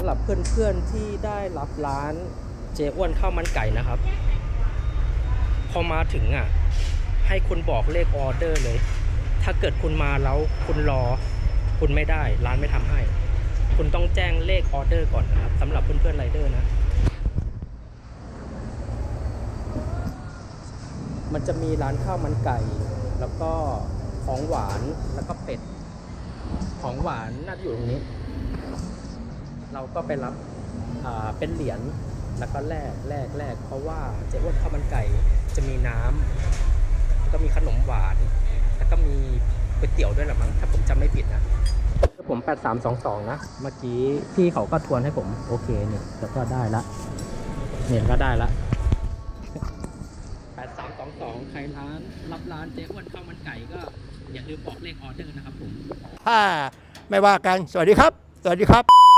ำหรับเพื่อนๆที่ได้รับร้านเจ๊อ้วนข้าวมันไก่นะครับ พอมาถึงอะ ให้คุณบอกเลขออเดอร์เลย ถ้าเกิดคุณมาแล้วคุณรอ คุณไม่ได้ร้านไม่ทำให้ คุณต้องแจ้งเลขออเดอร์ก่อนนะครับสำหรับเพื่อนๆไรเดอร์นะมันจะมีร้านข้าวมันไก่ แล้วก็ของหวานแล้วก็เป็ด ของหวานน่าจะอยู่ตรงนี้ เราก็ไปรับเป็นเหรียญแล้วก็แลกแลกแลกเพราะว่าเจ๊อ้วนข้าวมันไก่จะมีน้ำแล้วก็มีขนมหวาน แล้วก็มีก๋วยเตี๋ยวด้วยหละมั้งถ้าผมจำไม่ผิดนะผม 8322 นะ เมื่อกี้พี่เขาก็ทวนให้ผม โอเคเนี่ยแล้วก็ได้ละเนี่ยก็ได้ละ 8322 ใครร้าน รับร้านเจ๊อ้วนข้าวมันไก่ก็ อย่าลืมบอกเลขออเดอร์นะครับผมถ้าไม่ว่ากัน สวัสดีครับ สวัสดีครับ